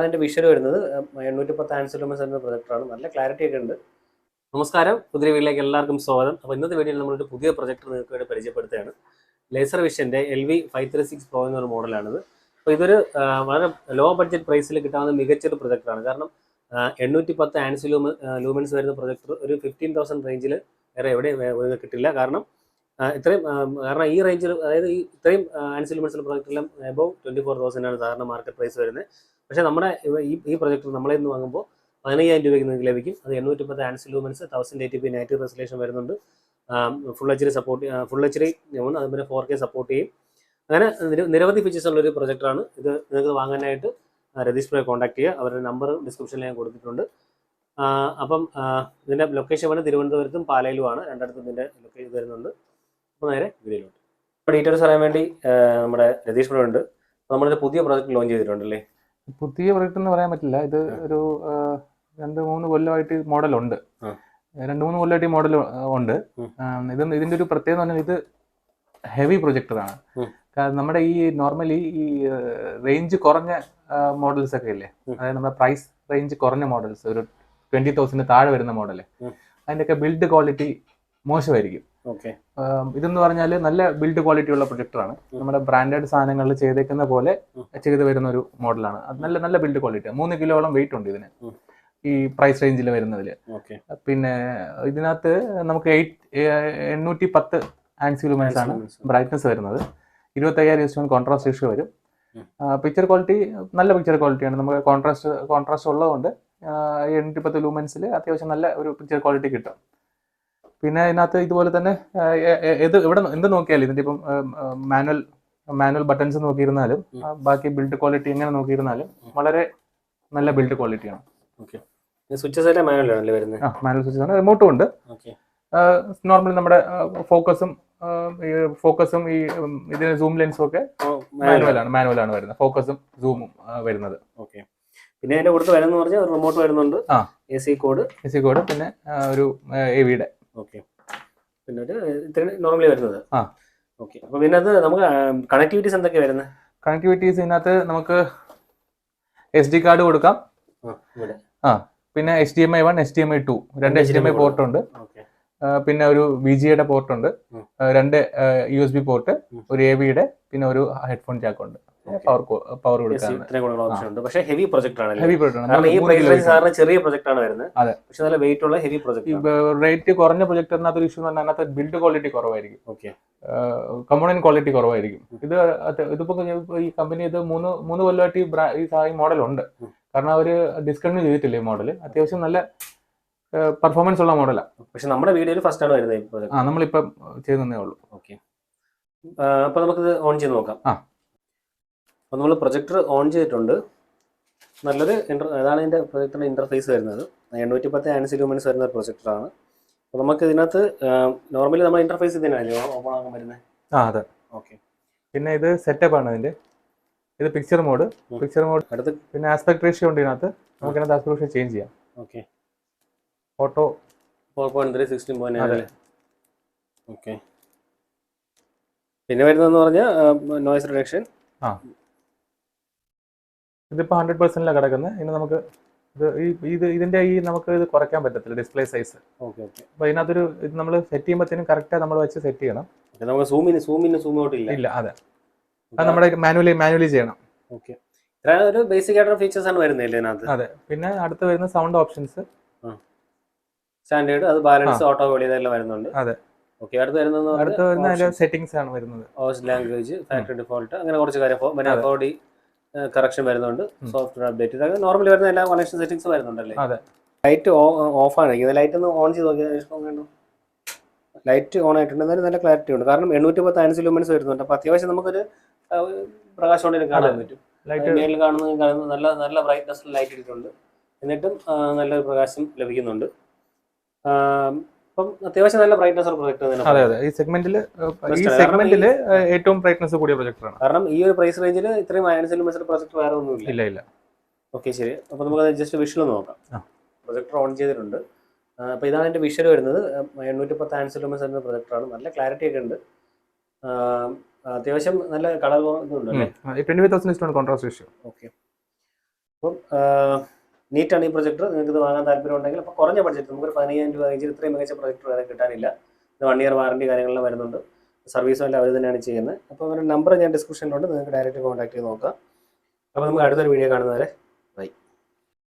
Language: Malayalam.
അതിന്റെ വിഷ്വൽ വരുന്നത് എണ്ണൂറ്റി പത്ത് ആൻസിലോമസ് എന്ന പ്രൊജക്ടറാണ് നല്ല ക്ലാരിറ്റി ഒക്കെ ഉണ്ട്. നമസ്കാരം. പുതിയ വീട്ടിലേക്ക് എല്ലാവർക്കും സ്വാഗതം. അപ്പോൾ ഇന്നത്തെ വീഡിയോയിൽ നമ്മളൊരു പുതിയ പ്രൊജക്ടർ നിങ്ങൾക്ക് വേണ്ടി പരിചയപ്പെടുത്തുകയാണ്. Laser വിഷന്റെ L V five three six pro എന്നൊരു മോഡലാണിത്. അപ്പോൾ ഇതൊരു വളരെ ലോ ബഡ്ജറ്റ് പ്രൈസിൽ കിട്ടാവുന്ന മികച്ചൊരു പ്രൊജക്ടറാണ് കാരണം എണ്ണൂറ്റി പത്ത് ആൻസ് ലൂമൻസ് വരുന്ന പ്രൊജക്ടർ ഒരു ഫിഫ്റ്റീൻ തൗസൻഡ് റേഞ്ചിൽ വേറെ എവിടെയും കിട്ടില്ല. കാരണം ഇത്രയും കാരണം ഈ റേഞ്ചിൽ അതായത് ഈ ഇത്രയും അൺസിലിമെൻസിൽ ലൂമൻസിലെ എബോവ് ട്വന്റി ഫോർ തൗസൻഡ് ആണ് സാധാരണ മാർക്കറ്റ് പ്രൈസ് വരുന്നത്. പക്ഷേ നമ്മുടെ ഈ ഈ പ്രൊജക്ടർ നമ്മളെ നിന്ന് വാങ്ങുമ്പോൾ പതിനയ്യായിരം രൂപയ്ക്ക് നിങ്ങൾക്ക് ലഭിക്കും. അത് എണ്ണൂറ്റി പത്ത് ANSI lumens thousand eighty P native resolution വരുന്നുണ്ട് full H D support full H D അതുപോലെ ഫോർ കെ സപ്പോർട്ട് ചെയ്യും. അങ്ങനെ നിര- നിരവധി ഫീച്ചേഴ്സ് ഉള്ള ഒരു പ്രൊജക്ടറാണ് ഇത് നിങ്ങൾക്ക് വാങ്ങാനായിട്ട് രതീഷ് പ്രോയെ കോൺടാക്ട് ചെയ്യുക. അവരുടെ നമ്പർ ഡിസ്ക്രിപ്ഷനിൽ ഞാൻ കൊടുത്തിട്ടുണ്ട്. അപ്പം ഇതിന്റെ ലൊക്കേഷൻ വന്ന് തിരുവനന്തപുരത്തും പാലയിലുമാണ്. രണ്ടിടത്തും ഇതിന്റെ ലൊക്കേഷൻ വരുന്നുണ്ട്. അപ്പോൾ നേരെ ഇതിലോട്ട്. ഇപ്പോൾ ഡീറ്റെയിൽസ് അറിയാൻ വേണ്ടി നമ്മുടെ രതീഷ് പ്രോ ഉണ്ട്. നമ്മളിത് നമ്മളൊരു പുതിയ പ്രോജക്റ്റ് ലോഞ്ച് ചെയ്തിട്ടുണ്ടല്ലേ? പുതിയ പ്രോജക്റ്റ് എന്ന് പറയാൻ പറ്റില്ല. ഇത് ഒരു രണ്ട് മൂന്ന് കൊല്ലമായിട്ട് മോഡലുണ്ട് രണ്ട് മൂന്ന് കൊല്ലമായിട്ട് മോഡൽ ഉണ്ട്. ഇത് ഇതിന്റെ ഒരു പ്രത്യേകത പറഞ്ഞാൽ ഇത് ഹെവി പ്രൊജക്ടറാണ്. കാരണം നമ്മുടെ ഈ നോർമലി ഈ റേഞ്ച് കുറഞ്ഞ മോഡൽസ് ഒക്കെ ഇല്ലേ? അതായത് നമ്മുടെ പ്രൈസ് റേഞ്ച് കുറഞ്ഞ മോഡൽസ് ഒരു ട്വന്റി തൗസൻഡ് താഴെ വരുന്ന മോഡൽ അതിന്റെ അതിന്റെയൊക്കെ ബിൽഡ് ക്വാളിറ്റി മോശമായിരിക്കും. ഇതെന്ന് പറഞ്ഞാൽ നല്ല ബിൽഡ് ക്വാളിറ്റി ഉള്ള പ്രൊജക്ടറാണ് നമ്മുടെ ബ്രാൻഡഡ് സാധനങ്ങളിൽ ചെയ്തേക്കുന്ന പോലെ. ചെയ്ത് വരുന്ന ഒരു മോഡലാണ് അത് നല്ല നല്ല ബിൽഡ് ക്വാളിറ്റി മൂന്ന് കിലോളം വെയിറ്റ് ഉണ്ട് ഇതിന്. ഈ പ്രൈസ് റേഞ്ചിൽ വരുന്നതിൽ പിന്നെ ഇതിനകത്ത് നമുക്ക് എയ്റ്റ് എണ്ണൂറ്റി പത്ത് ആൻസിലുമെൻസ് ആണ് ബ്രൈറ്റ്നസ് വരുന്നത്. ഇരുപത്തയ്യായിരം ഇൻസ്റ്റുമെന്റ് കോൺട്രാസ്റ്റ് റേഷ്യോ വരും. പിക്ചർ ക്വാളിറ്റി നല്ല പിക്ചർ ക്വാളിറ്റിയാണ് നമുക്ക് കോൺട്രാസ്റ്റ് കോൺട്രാസ്റ്റ് ഉള്ളതുകൊണ്ട് എണ്ണൂറ്റി പത്ത് ലൂമൻസിൽ അത്യാവശ്യം നല്ല ഒരു പിക്ചർ ക്വാളിറ്റി കിട്ടും. പിന്നെ ഇതിനകത്ത് ഇതുപോലെ തന്നെ ഏത് ഇവിടെ എന്ത് നോക്കിയാലും ഇതിന്റെ ഇപ്പം മാനുവൽ മാനുവൽ ബട്ടൺസ് നോക്കിയിരുന്നാലും. ബാക്കി ബിൽഡ് ക്വാളിറ്റി എങ്ങനെ നോക്കിയിരുന്നാലും വളരെ നല്ല ബിൽഡ് ക്വാളിറ്റിയാണ്. ഓക്കെ. സ്വിച്ചസ് എല്ലാം മാനുവലാണല്ലേ വരുന്നത്? ആ മാനുവൽ സ്വിച്ച് ആണ്. റിമോട്ടും ഉണ്ട്. നോർമൽ നോർമലി നമ്മുടെ ഫോക്കസും ഫോക്കസും ഈ ഇതിന് സൂം ലെൻസും ഒക്കെ മാനുവൽ ആണ് മാനുവൽ. ആണ് വരുന്നത്. ഫോക്കസും സൂമും വരുന്നത്. ഓക്കെ. പിന്നെ അതിന്റെ കൂടുതൽ വരുന്ന പറഞ്ഞാൽ റിമോട്ട് വരുന്നുണ്ട്. ആ. A C cord. A C cord പിന്നെ ഒരു എ വിയുടെ ഓക്കെ പിന്നെ ഒരു നോർമലി വരുന്നത്. ആ. ഓക്കെ അപ്പൊ പിന്നെ അത് നമുക്ക് കണക്ടിവിറ്റീസ് എന്തൊക്കെ വരുന്നത്? കണക്ടിവിറ്റീസ് ഇതിനകത്ത് നമുക്ക് എസ് ഡി കാർഡ് കൊടുക്കാം. ആ പിന്നെ H D M I one H D M I two രണ്ട് H D M I port ഉണ്ട്. പിന്നെ ഒരു വി ജിയുടെ പോർട്ട് ഉണ്ട്. രണ്ട് യു എസ് ബി പോർട്ട് ഒരു എ വിയുടെ പിന്നെ ഒരു ഹെഡ്ഫോൺ ജാക്ക് ഉണ്ട്. പവർ പവർ കൊടുക്കാൻ ഇത്രയും കൂടെ ഓപ്ഷൻ ഉണ്ട്. പക്ഷേ ഹെവി ആണല്ലേ? ഹെവി പ്രൊജക്ട് കാരണം ഈ പ്രൈസ് റേഞ്ച് സാറിന് ചെറിയ ആണ് വരുന്നത്. പക്ഷെ നല്ല വെയിറ്റ് ഉള്ള ഹെവി റേറ്റ് കുറഞ്ഞ പ്രൊജക്ടറിനകത്ത് ഒരു ഇഷ്യൂ എന്ന് പറഞ്ഞാൽ അതിനകത്ത് ബിൽഡ് ക്വാളിറ്റി കുറവായിരിക്കും. ഓക്കെ കമ്പോണന്റ് ക്വാളിറ്റി കുറവായിരിക്കും. ഇത് ഇതിപ്പോ ഈ കമ്പനി ഇത് മൂന്ന് മൂന്ന് കൊല്ലമായിട്ട് ഈ മോഡൽ ഉണ്ട്. കാരണം അവർ ഡിസ്കണ്ടിന്യൂ ചെയ്തിട്ടില്ല ഈ മോഡൽ അത്യാവശ്യം നല്ല പെർഫോമൻസ് ഉള്ള മോഡലാണ് പക്ഷെ നമ്മുടെ വീഡിയോയിൽ ഫസ്റ്റ് ആണ് വരുന്നത് ആ നമ്മളിപ്പം ചെയ്യുന്നതേ ഉള്ളൂ. ഓക്കെ അപ്പൊ നമുക്ക് ഓൺ ചെയ്ത് നോക്കാം. ആ. അപ്പൊ നമ്മൾ പ്രൊജക്ടർ ഓൺ ചെയ്തിട്ടുണ്ട്. നല്ലൊരു ഇന്റർ അതാണ് ഇതിന്റെ പ്രൊജക്ടറിന്റെ ഇന്റർഫേസ് വരുന്നത്. എണ്ണൂറ്റി പത്ത് ആൻസി ലൂമിനസ് വരുന്ന ഒരു പ്രൊജക്ടറാണ്. അപ്പോൾ നമുക്ക് ഇതിനകത്ത് നോർമലി നമ്മൾ ഇന്റർഫേസ് ഇതിനല്ലേ ഓപ്പൺ ആകാൻ വരുന്നത് ആ അതെ. ഓക്കെ. പിന്നെ ഇത് സെറ്റപ്പ് ആണ് അതിന്റെ ഇത് പിക്ചർ മോഡ് പിക്ചർ മോഡ് അടുത്ത് പിന്നെ ആസ്പെക്ട് റേഷ്യോ ഉണ്ട് ഇതിനകത്ത്. നമുക്ക് ഇതിനകത്ത് ആസ്പെക്ട് റേഷ്യോ ചേഞ്ച് ചെയ്യാം. Okay. Photo four point three sixteen point അതെ. ഓക്കെ. പിന്നെ വരുന്നതെന്ന് പറഞ്ഞാൽ നോയ്സ് റിഡക്ഷൻ ഇതിപ്പോ ഹൺഡ്രഡ് പെർസെന്റിലാണ് കിടക്കുന്നത് ഇനി നമുക്ക് ഇത് ഈ ഇത് ഇതിന്റെ ഈ നമുക്ക് ഇത് കുറയ്ക്കാൻ പറ്റത്തില്ല ഡിസ്പ്ലേ സൈസ് ഓക്കെ ഓക്കെ. അപ്പോൾ ഇതിനകത്തൊരു ഇത് നമ്മൾ സെറ്റ് ചെയ്യുമ്പോഴത്തേനും കറക്റ്റ് നമ്മൾ വെച്ച് സെറ്റ് ചെയ്യണം. നമുക്ക് സൂമിന് സൂമിന് സൂം ഔട്ട് ഇല്ല. ഇല്ല അതെ. അത് നമ്മുടെ മാനുവലി മാനുവലി ചെയ്യണം. ഓക്കെ. ഒരു ബേസിക് ആയിട്ടുള്ള ഫീച്ചേഴ്സ് ആണ് വരുന്നത് ഇതിനകത്ത്? അതെ. പിന്നെ അടുത്ത് വരുന്ന സൗണ്ട് ഓപ്ഷൻസ് സ്റ്റാൻഡേർഡ് അത് ബാലൻസ് ഓട്ടോ വെളി ഇതെല്ലാം വരുന്നുണ്ട്. അതെ. ഓക്കെ അടുത്ത് വരുന്നത് അടുത്ത് വരുന്ന സെറ്റിംഗ്സ് ആണ് വരുന്നത്. ഓസ് ലാംഗ്വേജ് ഫാക്ടറി ഡിഫോൾട്ട് അങ്ങനെ കുറച്ച് കാര്യം. കറക്ഷൻ വരുന്നുണ്ട്. സോഫ്റ്റ്വെയർ അപ്ഡേറ്റ് ഇതൊക്കെ നോർമലി വരുന്ന എല്ലാ കണക്ഷൻ സെറ്റിംഗ്സ് വരുന്നുണ്ടല്ലേ? അതെ. ലൈറ്റ് ഓഫ് ആണ്. ഇത് ലൈറ്റ് ഒന്ന് ഓൺ ചെയ്ത് നോക്കിയാൽ ലൈറ്റ് ഓൺ ആയിട്ടുണ്ട്. എന്നാലും നല്ല ക്ലാരിറ്റി ഉണ്ട്. കാരണം എണ്ണൂറ്റി പത്ത് അഞ്ച് ലൂമൻസ് വരുന്നുണ്ട്. അപ്പോൾ അത്യാവശ്യം നമുക്കൊരു പ്രകാശം കൊണ്ട് കാണാൻ. പറ്റും. ലൈറ്റ് മേളിൽ കാണുന്ന നല്ല നല്ല ബ്രൈറ്റ്നസ് ലൈറ്റ് ഇട്ടിട്ടുണ്ട് എന്നിട്ടും നല്ലൊരു പ്രകാശം ലഭിക്കുന്നുണ്ട്. അപ്പം അത്യാവശ്യം നല്ല ബ്രൈറ്റ്നസ് അതെ അതെ. ഈ സെഗ്മെന്റിൽ ഈ സെഗ്മെന്റിൽ ഏറ്റവും ബ്രൈറ്റ്നസ് കൂടിയ പ്രൊജക്ടറാണ് കാരണം ഈ ഒരു പ്രൈസ് റേഞ്ചിൽ ഇത്രയും അയൻസിൽ മെസ്സിൽ പ്രൊജക്ട് വേറെ ഒന്നുമില്ല. ഇല്ല ഇല്ല. ഓക്കെ ശരി. അപ്പോൾ നമുക്ക് ജസ്റ്റ് വിഷ്വൽ നോക്കാം. പ്രൊജക്ടർ ഓൺ ചെയ്തിട്ടുണ്ട്. അപ്പോൾ ഇതാണ് എന്റെ വിഷ്വൽ വരുന്നത്. എണ്ണൂറ്റി പത്ത് ആൻസ് ലൂമൻസ് എന്ന പ്രൊജക്ടറാണ് നല്ല ക്ലാരിറ്റി ഒക്കെ ഉണ്ട്. അത്യാവശ്യം നല്ല കളർ ഇതുണ്ട് twenty five thousand contrast ratio okay അപ്പം നീറ്റാണ് ഈ പ്രൊജക്ടർ നിങ്ങൾക്ക് ഇത് വാങ്ങാൻ താല്പര്യം ഉണ്ടെങ്കിൽ അപ്പോൾ കുറഞ്ഞ ബഡ്ജറ്റ് നമുക്ക് പതിനയ്യായിരം രൂപ റേഞ്ചിൽ ഇത്രയും മികച്ച പ്രൊജക്ടർ വരെ കിട്ടാനില്ല. ഇത് വൺ ഇയർ വാറണ്ടി കാര്യങ്ങളെല്ലാം വരുന്നുണ്ട്. സർവീസും എല്ലാം അവർ തന്നെയാണ് ചെയ്യുന്നത്. അപ്പോൾ അവരുടെ നമ്പർ ഞാൻ ഡിസ്ക്രിപ്ഷനിലുണ്ട് നിങ്ങൾക്ക് ഡയറക്റ്റ് കോൺടാക്ട് ചെയ്ത് നോക്കാം. അപ്പോൾ നമുക്ക് അടുത്തൊരു വീഡിയോ കാണുന്നവരെ